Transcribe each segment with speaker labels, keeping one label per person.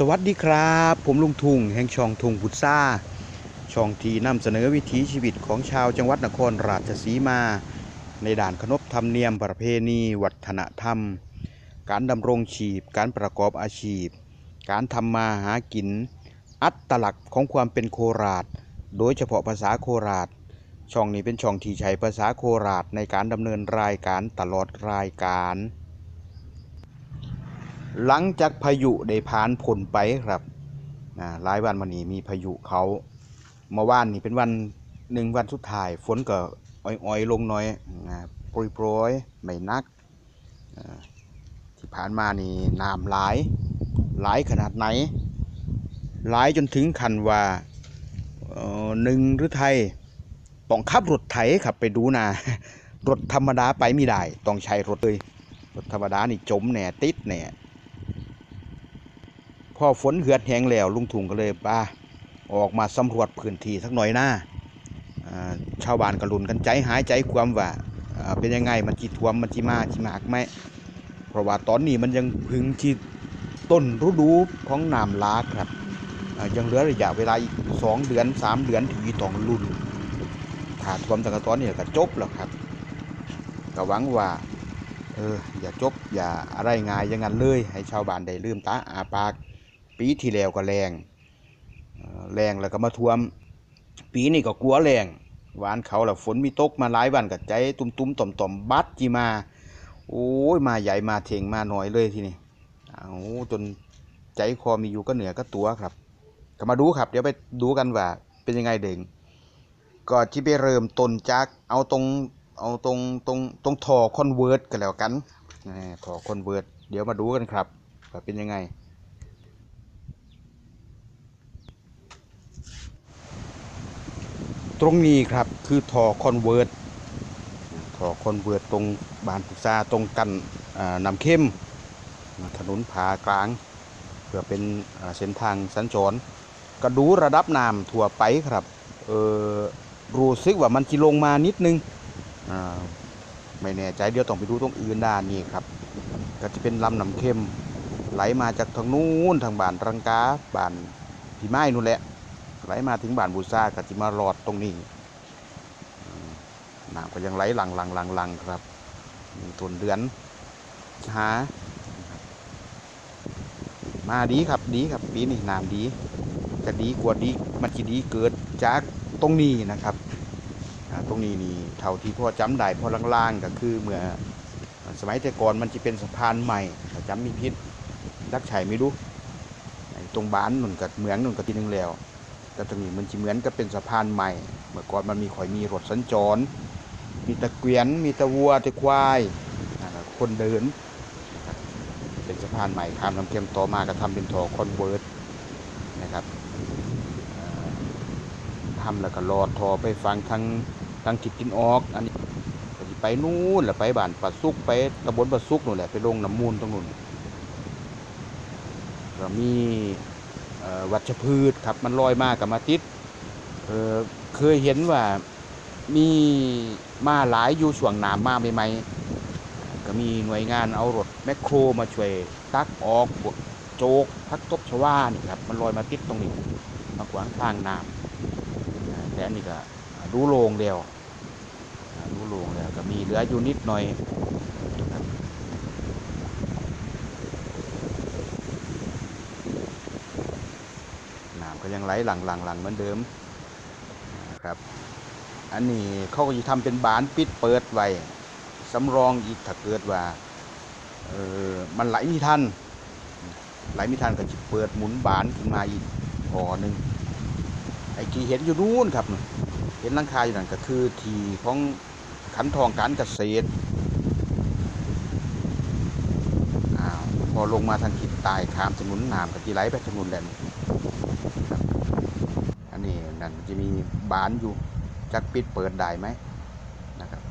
Speaker 1: สวัสดีครับ ผมลุงทุงแห่งช่องทุงบุตซ่า ช่องที่นำเสนอวิถีชีวิตของชาวจังหวัดนครราชสีมา ในด่านขนบธรรมเนียมประเพณี วัฒนธรรม การดำรงชีพ การประกอบอาชีพ การทำมาหากิน อัตลักษณ์ของความเป็นโคราช โดยเฉพาะภาษาโคราช ช่องนี้เป็นช่องที่ใช้ภาษาโคราชในการดำเนินรายการตลอดรายการ หลังจากพายุได้ผ่านพ้นไปครับอ่าหลายวันมานี้มีพายุเขาเมื่อวานนี่เป็นวันหนึ่งวันสุดท้าย ฝนก็อ่อยๆ ลงหน้อยอ่าโปรยๆไม่นักอ่าที่ผ่านมานี่น้ำหลาย หลายขนาดไหน หลายจนถึงขันว่าอ่อหนึ่งหรือไทยต้องขับรถไถขับไปดูนารถธรรมดาไปไม่ได้ ต้องใช้รถเลยรถธรรมดานี่จมแน่ติดแน่ พอฝนเหือดแห้งแล้วลุงถุงก็เลยป้าออกมาสำรวจพื้นที่สักหน่อยหน้าอ่าชาวบ้านก็ลุ้นกันใจหายใจความว่าเป็นยังไงมันจีทวมมันจีมาจีมากไหมเพราะว่าตอนนี้มันยังพึงที่ต้นฤดูของน้ำลาครับยังเหลือระยะเวลาอีกสองเดือนสามเดือนถึงจะต้องลุ้นถ้าทวมตั้งแต่ตอนนี้ก็จบแล้วครับก็หวังว่าเอออย่าจบอย่าอะไรง่ายอย่างนั้นเลย ให้ชาวบ้านได้ลืมตาอาปาก ปีที่แล้วก็แรงแรงแล้วก็มาท่วม ปีนี้ก็กลัวแรงหวานเขาแล้วฝนมีตกมาหลายวันกับใจตุ้มๆต่อมๆบัดจีมา โอ้ยมาใหญ่มาเถงมาหน่อยเลยทีนี้เอาจนใจคอมีอยู่ก็เหนือก็ตัวครับ ก็มาดูครับ เดี๋ยวไปดูกันว่าเป็นยังไงเด่งก็ที่ไปเริ่มต้นจากเอาตรงเอาตรงตรงตรงทอคอนเวิร์ตกันแล้วกันแหม่ท่อคอนเวิร์ตเดี๋ยวมาดูกันครับว่าเป็นยังไง ตรงนี้ครับคือท่อคอนเวิร์ตท่อคอนเวิร์ตตรงบานปรึกษาตรงกันอ่านำเข้ม ถนนผากลาง เพื่อเป็นเส้นทางสัญจรก็ดูระดับน้ำทั่วไปครับเออรู้สึกว่ามันจิลงมานิดนึงไม่แน่ใจเดี๋ยวต้องไปดูตรงอื่นด้านนี้ครับ ก็จะเป็นลำน้ำเข้ม ไหลมาจากทางนู้นทางบ้านรังกาบ้านพี่ไม้นู่นแหละ ไหลมาถึงบ้านบูซาก็จะมารอดตรงนี้น้ำก็ยังไหลหลังหลังหลังหลังครับมีต้นเดือนหา มาดีครับดีครับปีนี้น้ำดีจะดีกว่าดีมันจะดีเกิดจากตรงนี้นะครับตรงนี้นี่เท่าที่พ่อจำได้พอล่างๆก็คือเมื่อสมัยแต่ก่อนมันจะเป็นสะพานใหม่ถ้าจำมีพิษรักชัยไม่รู้ตรงบ้านนุ่นกับเหมืองนุ่นกับทีนึงแล้ว แต่ตรงนี้มันจะเหมือนกับเป็นสะพานใหม่ เมื่อก่อนมันมีข่อยมีรถสัญจร มีตะเกียน มีตะวัวตะควายคนเดิน เป็นสะพานใหม่ข้ามลำเค็มต่อมาก็ทำเป็นทอคอนเวิร์ตนะครับทำแล้วก็ลอดทอไปฟังทางทางทิศทินออก อันนี้ไปนู่นแหละไปบ้านปัดซุกไปตำบลปัดซุกนู่นแหละไปลงน้ำมูลตรงนู้นก็มี วัชพืชครับมันลอยมากับมาติดเเคยเห็นว่ามีมาหลายอยู่ช่วงหนามมาใหม่ๆก็มีหน่วยงานเอารถแมคโครมาช่วยตักออกพวกโจกพักตบชวานี่ครับมันลอยมาติดตรงนี้มาขวางทางน้ำแต่อันนี้ก็รู้โลงเดียวอ่ารู้โลงแล้วก็มีเหลืออยู่นิดหน่อยครับ น้ำก็ ยังไหลหลังหลังหลังเหมือนเดิมนะครับ อันนี้เขาก็จะทำเป็นบานปิดเปิดไว้สำรองอีกถ้าเกิดว่าเออมันไหลไม่ทันไหลไม่ทันก็จะเปิดหมุนบานขึ้นมาอีกพอหนึ่งไอ้ที่เห็นอยู่นู้นครับเห็นลังคาอยู่นั่นก็คือทีของขันทองการเกษตรอ้าพอลงมาทางทิศใต้ข้ามถนนน้ำก็จะไหลไปถนนแหลม นนี้นั่นจะมีบานอยู่จักปิดเปิดได้ไหมนะครับ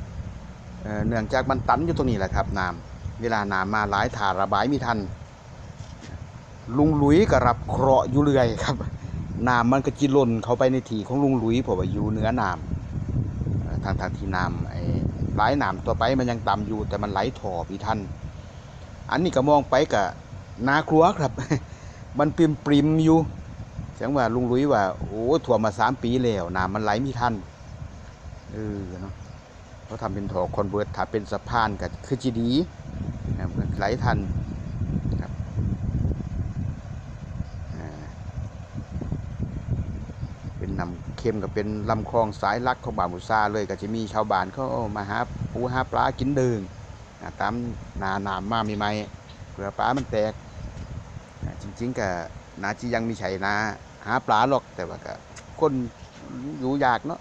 Speaker 1: เเนื่องจากมันตันอยู่ตรงนี้แหละครับน้ำเวลาน้ำมาหลายถาระบายมีทัน ลุงหลุยก็รับเคราะห์อยู่เรื่อยครับน้ำมันก็จิหล่นเข้าไปในทีของลุงหลุยเพราะว่าอยู่เหนือน้ำทางทางที่น้ำไอ้หลายน้ำตัวไปมันยังต่ำอยู่แต่มันไหลถ่อพี่ทันอันนี้ก็มองไปกับนาครัวครับ มันปริมปริมอยู่ เสียงว่าลุงลุยว่า โอ้ถั่วมาสามปีแล้วน้ำมันไหลไม่ทันเออเนาะเขาทำเป็นถอคอนเวิร์ตถ้าเป็นสะพานก็คือจีดีนะมันไหลทันครับเป็นน้ำเค็มกับเป็นลำคลองสายลักของบางบุษาเลยก็จะมีชาวบ้านเขามาหาปูหาปลากินเดิงอ่าตามนาหนามมาใหม่ๆเผื่อปลามันแตกจริงๆก็นาจียังมีไฉนา หาปลาหรอกแต่ว่าก็คนอยู่ยากเนาะ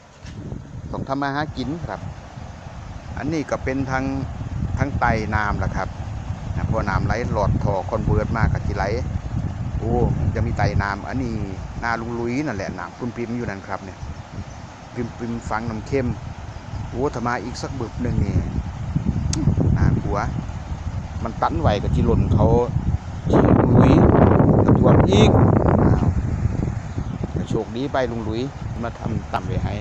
Speaker 1: ต้องทำมาหากินครับ อันนี้ก็เป็นทางทางไตน้ำแหละครับเพราะน้ำไหลหลอดท่อคอนเวิร์ตมากกับที่ไหลโอ้จะมีไตน้ำอันนี้นาลุงลุยนั่นแหละน้ำปริมปริมอยู่นั่นครับเนี่ยปริมปริมฟังน้ำเข้มโอ้ถ้ามาอีกสักบึกหนึ่งนี่น่ากลัว มันตันไหวกับที่หล่นเขาจีลุยกระท่วมอีก คดีไปลุงหลุยมาทำต่ำไว้ให้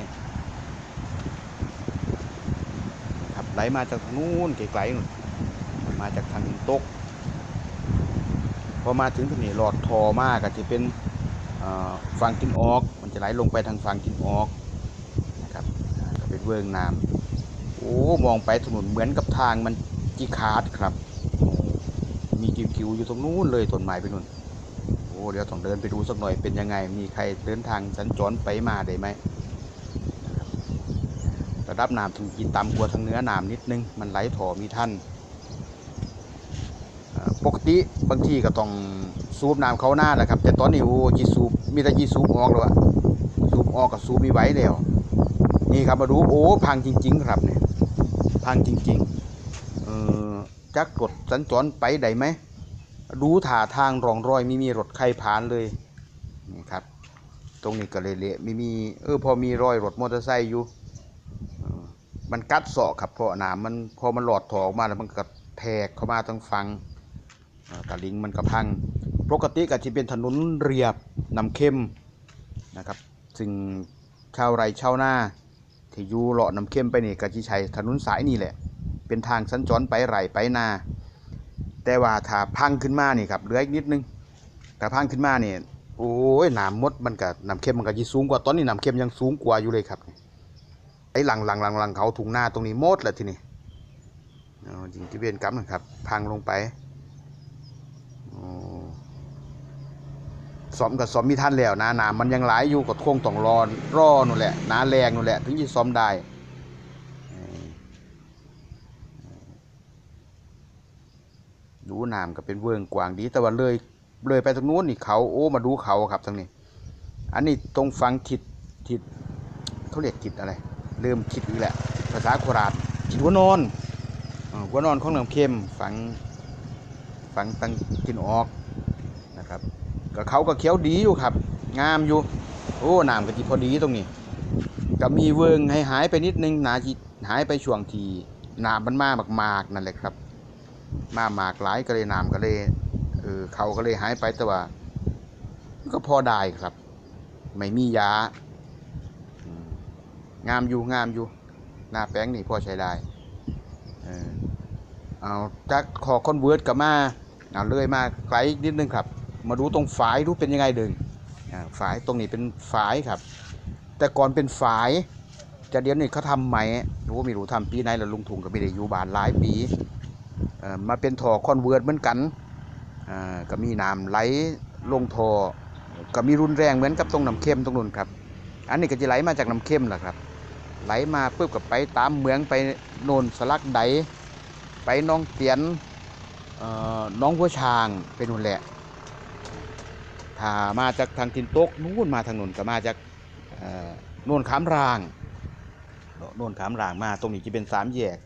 Speaker 1: ครับไหลมาจากนู้นไกลๆนู่นมาจากทางตกพอมาถึงตรงนี้หลอดทอมากก็จะเป็นฝั่งทินออก มันจะไหลลงไปทางฝั่งทินออกนะครับก็เป็นเวิงน้ำโอ้มองไปถนนเหมือนกับทางมันจีขาดครับ มีกิวๆอยู่ตรงนู้นเลยต้นไม้ไปนู่น อ้เดี๋ยวต้องเดินไปดูสักหน่อยเป็นยังไง มีใครเดินทางสัญจรไปมาได้ไหมระดับน้ำถึงกินต่ำกว่าทางเนื้อน้ำนิดนึง มันไหลถ่อมีท่านปกติบางทีก็ต้องสูบน้ำเขาหน้าแหละครับ แต่ตอนนี้โอ้จีสูบมีแต่จีสูบออกแล้วอะสูบออกกับสูบมีไหวแล้วนี่ครับมาดูโอ้พังจริง ๆ ครับเนี่ยพังจริงๆเออจักรถสัญจรไปได้ไหม ดูท่าทางรองรอยไม่มีรถใครผ่านเลยนี่ครับ ตรงนี้ก็เละๆไม่มีเออพอมีรอยรถมอเตอร์ไซค์อยู่มันกัดเสาะครับเพราะน้ำมันพอมันหลอดถอออกมาแล้วมันก็แทกเข้ามาทั้งฟังเอ่อตะลิงมันก็พังปกติก็จะเป็นถนนเรียบน้ำเข้มนะครับ ซึ่งชาวไร่ชาวนาที่อยู่เลาะน้ำเข้มไปนี่ก็จะใช้ถนนสายนี่แหละ เป็นทางสัญจรไปไร่ไปนา แต่ว่าถ้าพังขึ้นมานี่ครับเหลืออีกนิดนึงถ้าพังขึ้นมาเนี่ยโอ้ยน้ำมดมันกับน้ำเค็มมันก็ยิ่สูงกว่าตอนนี้น้ำเค็มยังสูงกว่าอยู่เลยครับไอ้หลังหลังหลังหลังเขาถุงหน้าตรงนี้มดแหล้วทีนี้จริงที่เวียนกรรมนะครับ พังลงไปสอมกับสอมมีท่านแล้วนะน้ำมันยังไหลายอยู่กับคงต้องรอรอนู่นแหละน้าแรงนู่นแหละ ถึงจะซ้อมได้เออ ดูน้ำก็เป็นเวิงกว้างดี แต่ว่าเลยเลยไปตรงนู้นนี่เขาโอ้มาดูเขาครับทางนี้ อันนี้ตรงฟังทิศทิศเขาเรียกทิศอะไรเริ่มทิศอีกแหละภาษาโคราชทิศหัวนอนหัวนอนของน้ำเข้มฟังฟังตังกินออกนะครับก็เขาก็เขียวดีอยู่ครับ งามอยู่ โอ้น้ำก็จีพอดีตรงนี้ก็มีเวิงให้หายไปนิดนึงนาจีหายไปช่วงทีน้ำมันมามากนั่นแหละครับ มาหมากหลายก็เลยน้ำก็เลยเออเขาก็เลยหายไปแต่ว่าก็พอได้ครับ ไม่มียางามอยู่งามอยู่ หน้าแป้งนี่พอใช้ได้เออเอาจากขอคอนเวิร์ตกับมาเอาเลยมาไกลนิดนึงครับ มาดูตรงฝายดูเป็นยังไงเดิงฝายตรงนี้เป็นฝายครับ แต่ก่อนเป็นฝายจะเดี๋ยวนี้เขาทำใหม่รู้ไม่รู้ทำปีไหนแล้วลุงถุงก็ไม่ได้อยู่บ้านหลายปี มาเป็นท่อคอนเวิร์ตเหมือนกันก็มีน้ำไหลลงท่อก็มีรุนแรงเหมือนกับตรงน้ำเค็มตรงนู้นครับ อันนี้ก็จะไหลมาจากน้ำเค็มแหละครับ ไหลมาปุ๊บก็ไปตามเมืองไปโนนสลักไดไปน้องเตียนอ่อน้องหัวช้างไปนู่นแหละ ถ้ามาจากทางทินโตกนู่นมาทางนู่นก็มาจากโน่นขามรางโน่นขามรางมาตรงนี้จะเป็นสามแยก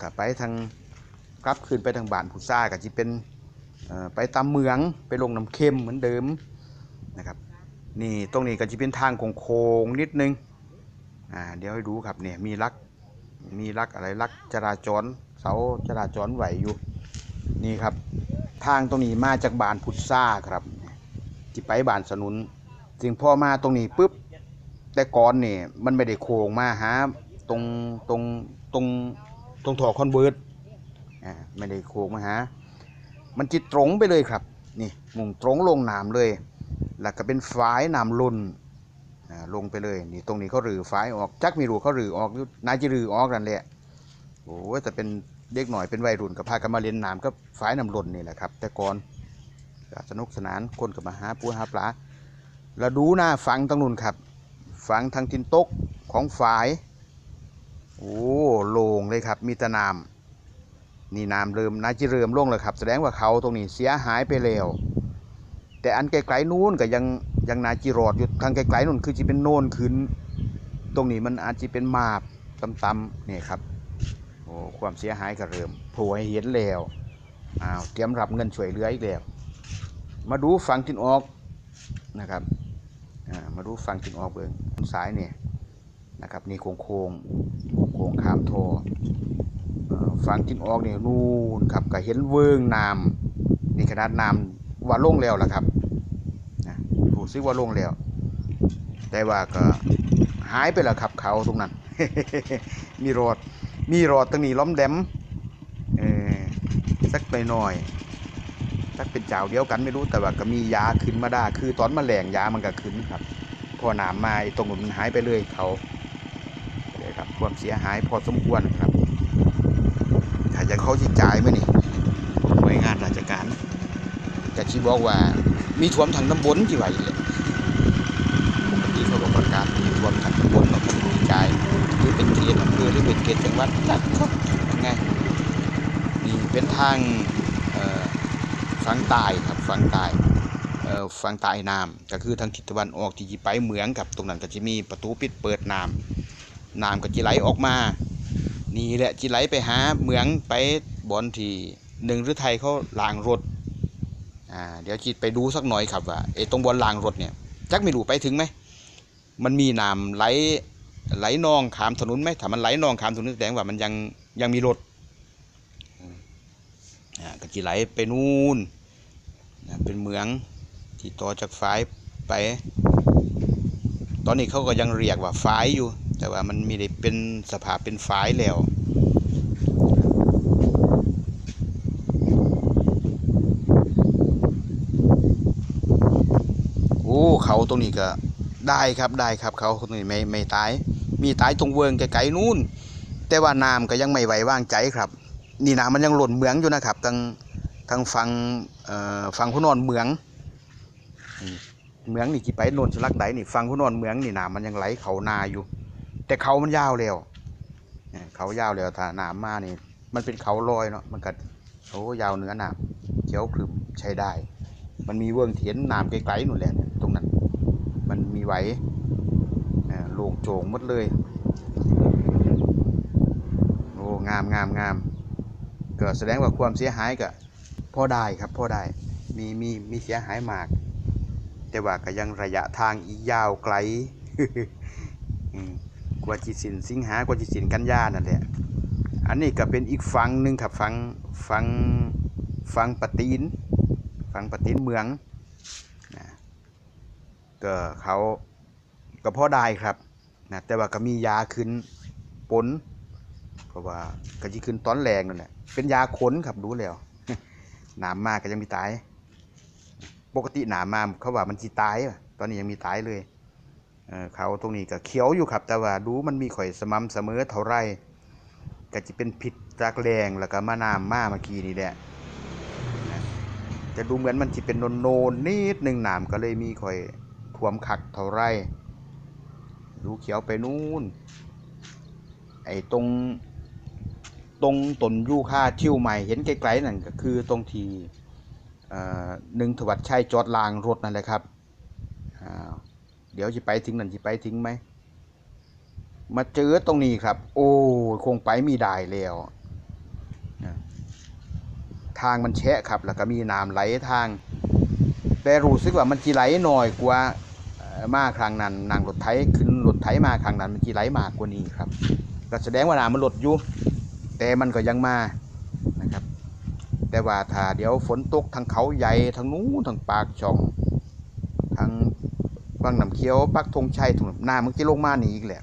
Speaker 1: กลับไปทางกลับคืนไปทางบ้านผู้ซ่าก็จะเป็นไปตามเมืองไปลงน้ำเค็มเหมือนเดิมนะครับนี่ตรงนี้ก็จะเป็นทางโค้งนิดนึงอ่าเดี๋ยวให้ดูครับเนี่ยมีลักมีลักอะไรลักจราจรเสาจราจรไหวอยู่นี่ครับทางตรงนี้มาจากบ้านพุทซ่าครับที่ไปบ้านสนุนจึงพ่อมาตรงนี้ปุ๊บแต่ก่อนเนี่ยมันไม่ได้โค้งมาหาตรงตรงตรง รงถอคอนเวิร์ตอ่าไม่ได้โค้งมาหา มันจิตตรงไปเลยครับ นี่มุ่งตรงลงน้ำเลยแล้วก็เป็นฝายน้ำล้นอ่าลงไปเลย นี่ตรงนี้เขาหรือฝายออก จักมีรูเขาหรือออกอยู่นายจะรื้อออกนั่นแหละโอ้แต่เป็นเด็กหน่อยเป็นวัยรุ่นก็พากันมาเล่นน้ำก็ฝายน้ำล้นนี่แหละครับ แต่ก่อนสนุกสนานคนก็มาหาปูหาปลาแล้วดูหน้าฝังตรงนู้นครับ ฝังทางทินตกของฝาย โอ้โล่งเลยครับมีแต่น้ำนี่น้ำเริ่มน่าจะเริ่มลงแล้วครับ แสดงว่าเขาตรงนี้เสียหายไปแล้วแต่อันไกลๆนู้นก็ยังยังนาจีรอดอยู่ทางไกลๆนู้นคือจะเป็นโน่นขึ้น ตรงนี้มันอาจจะเป็นมาบต่ำๆนี่ครับโอ้ความเสียหายก็เริ่มโผล่ให้เห็นแล้วอ้าวเตรียมรับเงินช่วยเหลืออีกแล้วมาดูฝั่งทินออกนะครับอ่ามาดูฝั่งทินออกเบิ่งสายเนี่ย นะครับนี่โค้งโค้งโค้งขามโทอเอ่อฝั่งทินออกเนี่ยนู่นครับก็เห็นเวิงน้ำนี่ขนาดน้ำว่าลงแล้วล่ะครับนะรู้สึกว่าลงแล้ว แต่ว่าก็หายไปแล้วครับเขาตรงนั้น มีรอดมีรอดตรงนี้ล้อมแหลมเออสักไปหน่อยสักเป็นเจ้าเดียวกันไม่รู้แต่ว่าก็มียาขึ้นมาได้ คือตอนมาแหลงยามันก็ขึ้นครับ พอหนามมาไอ้ตรงนั้นมันหายไปเลยเขา ครับความเสียหายพอสมควรครับถ้าจะเขาจะจ่ายไหมนี่หน่วยงานราชการจะชี้บอกว่ามีท่วมทางน้ำบนที่ไหวเลยปกติเขาบอกประกาศมีท่วมทางน้ำบนเราก็ไม่รู้จ่ายหรือเป็นเขตอำเภอหรือเป็นเขตจังหวัดจัดครับยังไงนี่เป็นทางฝั่งใต้ครับฝั่งใต้ฝั่งใต้น้ำก็คือทางทิศตะวันออกที่ไปเหมืองกับตรงนั้นก็จะมีประตูปิดเปิดน้ำ น้ำก็จะไหลออกมา นี่แหละจิไหลไปหาเหมืองไปบอนที่หนึ่งหรือไทยเขาล้างรถอ่าเดี๋ยวจิไปดูสักหน่อยครับว่าไอ้ตรงบอนล้างรถเนี่ยจักไม่รู้ไปถึงไหมมันมีน้ำไหลไหลนองขามถนนไหมถ้ามันไหลนองขามถนนแสดงว่ามันยังยังมีรถอ่าก็จิไหลไปนู่นเป็นเหมืองที่ต่อจากฝายไป ตอนนี้เขาก็ยังเรียกว่าฝายอยู่ แต่ว่ามันม่ได้เป็นสภาพเป็นฝายแล้วโอ้เขาตรงนี้ก็ได้ครับได้ครับเขาตรงนี้ไม่ไม่ตาย มีตายตรงเวิงไกลๆนู่น แต่ว่าน้ำก็ยังไม่ไหวว่างใจครับ นี่น้ำมันยังหล่นเหมืองอยู่นะครับทางทางฝั่งฝั่งพุนอนเหมืองเหมืองนี่ที่ไปโนนสลักไดนี่ฝั่งพุนอนเหมืองนี่น้ำมันยังไหลเขานาอยู่ แต่เขามันยาวแล้วเขายาวแล้วถ้าน้ำมานี่ มันเป็นเขาลอยเนาะมันก็โอ้ยาวเนื้อหน้ำเขียวครึมใช้ได้ มันมีเวิงเถียนน้ำไกลๆหนู่นแหละเนี่ยตรงนั้น มันมีไหวโล่งโจงหมดเลยโอ้งามงามงามก็แสดงว่าความเสียหายก็พอได้ครับพอได้มีมีมีเสียหายมาก แต่ว่าก็ยังระยะทางอีกยาวไกล ว่าจิสินสิงหากว่าจิสินกันยานั่นแหละอันนี้ก็เป็นอีกฝั่งหนึ่งครับฝั่งฝั่งฝั่งปะตีนฝั่งปะตีนเมืองนะก็เขาก็พอได้ครับนะแต่ว่าก็มียาขึ้นปนเพราะว่าก็จะขึ้นตอนแรงนั่นแหละเป็นยาขนครับรู้แล้วหนามมากก็ยังมีตาย ปกติหนามมาเขาว่ามันจีตาย ตอนนี้ยังมีตายเลย เขาตรงนี้ก็เขียวอยู่ครับ แต่ว่าดูมันมีข่อยสม่ำเสมอเท่าไรก็จะเป็นผิดจากแรงแล้วก็มาน้ำมาเมื่อกี้นี่แหละนะแต่ดูเหมือนมันจะเป็นโนนๆนิดหนึ่งหนามก็เลยมีข่อยท่วมขักเท่าไรดูเขียวไปนู่น ไอ้ตรงตรงตนยูคาทิวใหม่เห็นไกลๆนั่นก็คือตรงทีหนึ่งถวัดชัยจอดลางรถนั่นแหละครับ เดี๋ยวจะไปถึงนั่นจะไปถึงไหม มาเจอตรงนี้ครับ โอ้คงไปมีได้แล้วทางมันแฉะครับ แล้วก็มีน้ำไหลทาง แต่รู้สึกว่ามันจีไหลหน่อยกว่ามาครั้งนั้นนางรถไถขึ้นรถไถมาครั้งนั้นมันจีไหลมากกว่านี้ครับก็แสดงว่าน้ำมันลดอยู่แต่มันก็ยังมานะครับ แต่ว่าถ้าเดี๋ยวฝนตกทางเขาใหญ่ทางนู้นทางปากช่อง บางน้ำเขียวปักธงชัยถนนน้ำมันจะลงมานี่อีกแหละ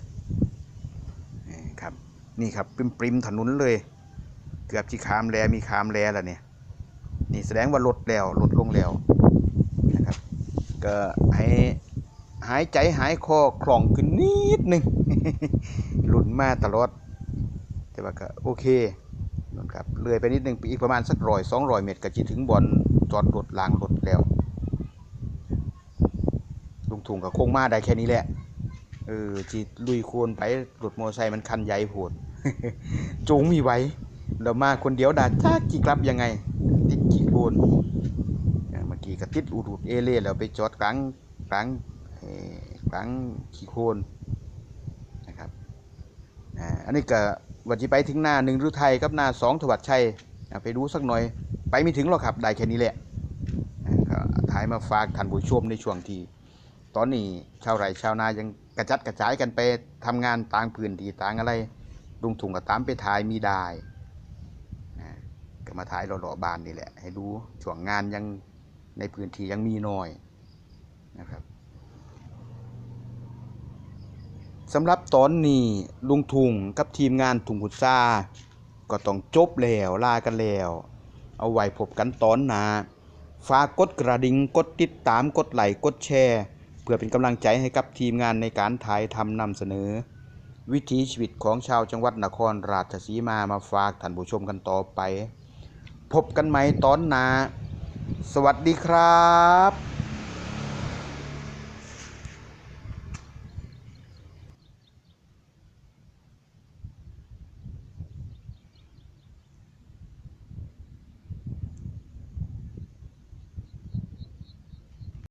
Speaker 1: นี่ครับ นี่ครับปริมปริมถนนเลย เกือบที่ขามแลมีขามแลแล้วเนี่ย นี่แสดงว่าลดแล้วลดลงแล้วนะครับก็ให้หายใจหายคอคล่องขึ้นนิดหนึงหลุนมาตลอด แต่ว่าก็โอเคนั่นครับเลยไปนิดหนึงอีกประมาณสักร้อยสองร้อยเมตรก็จะถึงบอนจอดรถลางรถแล้ว ลุงถุงก็คงมาได้แค่นี้แหละเออจีลุยโคลนไปรถมอไซค์มันคันใหญ่โพดจูงมีไว้แล้วมาคนเดียวดาจ้ากี่กลับยังไง ติดกี่โคนเมื่อกี้ก็ติดอูดูดเอเล่แล้วไปจอดกลางกลางกลางขี้โคนนะครับอ่าอันนี้ก็วันที่ไปถึงหน้าหนึ่งฤทัยกับหน้าสองถวัดชัยไปดูสักหน่อย ไปไม่ถึงหรอกครับได้แค่นี้แหละถ่ายมาฝากท่านผู้ชมในช่วงที่ ตอนนี้ชาวไร่ชาวนายังกระจัดกระจายกันไปทำงานต่างพื้นที่ต่างอะไรลุงถุงก็ตามไปถ่ายมีได้นะก็มาถ่ายหล่อๆบานนี่แหละ ให้รู้ช่วงงานยังในพื้นที่ยังมีน้อยนะครับสำหรับตอนนี้ลุงทุงกับทีมงานถุงกุซาก็ต้องจบแล้วลากันแล้ว เอาไว้พบกันตอนหน้าฝากกดกระดิ่งกดติดตามกดไลค์กดแชร์ เพื่อเป็นกำลังใจให้กับทีมงานในการถ่ายทำนำเสนอ วิถีชีวิตของชาวจังหวัดนครราชสีมามาฝากท่านผู้ชมกันต่อไป พบกันใหม่ตอนหน้าสวัสดีครับ